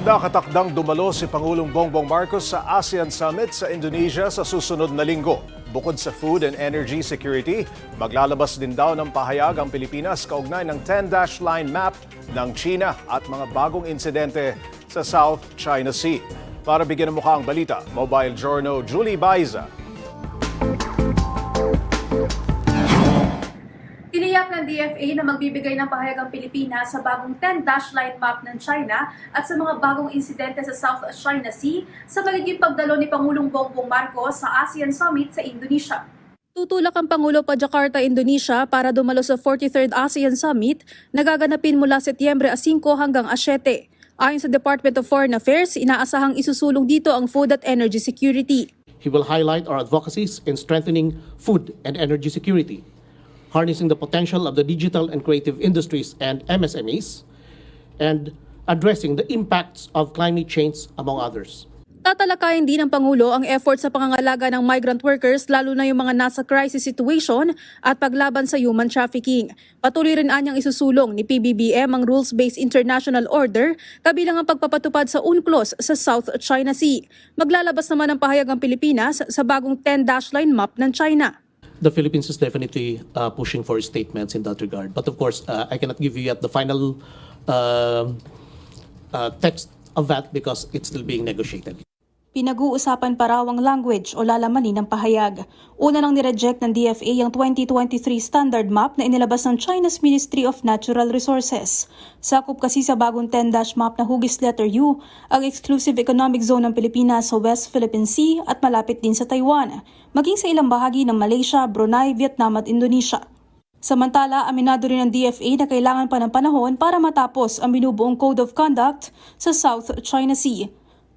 Nakatakdang dumalo si Pangulong Bongbong Marcos sa ASEAN Summit sa Indonesia sa susunod na linggo. Bukod sa food and energy security, maglalabas din daw ng pahayag ang Pilipinas kaugnay ng 10-dash line map ng China at mga bagong insidente sa South China Sea. Para bigyan ng mukha ang balita, Mobile Journal Julie Baiza Tiniyak ng DFA na magbibigay ng pahayag ang Pilipinas sa bagong 10-dash line map ng China at sa mga bagong insidente sa South China Sea sa magiging pagdalo ni Pangulong Bongbong Marcos sa ASEAN Summit sa Indonesia. Tutulak ang Pangulo pa Jakarta, Indonesia para dumalo sa 43rd ASEAN Summit na gaganapin mula Setyembre 5 hanggang 7. Ayon sa Department of Foreign Affairs, inaasahang isusulong dito ang food at energy security. He will highlight our advocacies in strengthening food and energy security, harnessing the potential of the digital and creative industries and MSMEs, and addressing the impacts of climate change, among others. Tatalakayin din ng Pangulo ang effort sa pangangalaga ng migrant workers lalo na yung mga nasa crisis situation at paglaban sa human trafficking. Patuloy rin anyang isusulong ni PBBM ang rules-based international order kabilang ang pagpapatupad sa UNCLOS sa South China Sea. Maglalabas naman ng pahayag ang Pilipinas sa bagong 10-dash line map ng China. The Philippines is definitely uh, pushing for statements in that regard. But of course, uh, I cannot give you yet the final um uh, text of that because it's still being negotiated. Pinag-uusapan pa raw ang language o lalamanin ng pahayag. Una nang nireject ng DFA ang 2023 standard map na inilabas ng China's Ministry of Natural Resources. Sakop kasi sa bagong 10-dash map na hugis letter U ang exclusive economic zone ng Pilipinas sa West Philippine Sea at malapit din sa Taiwan, maging sa ilang bahagi ng Malaysia, Brunei, Vietnam at Indonesia. Samantala, aminado rin ng DFA na kailangan pa ng panahon para matapos ang binubuong Code of Conduct sa South China Sea.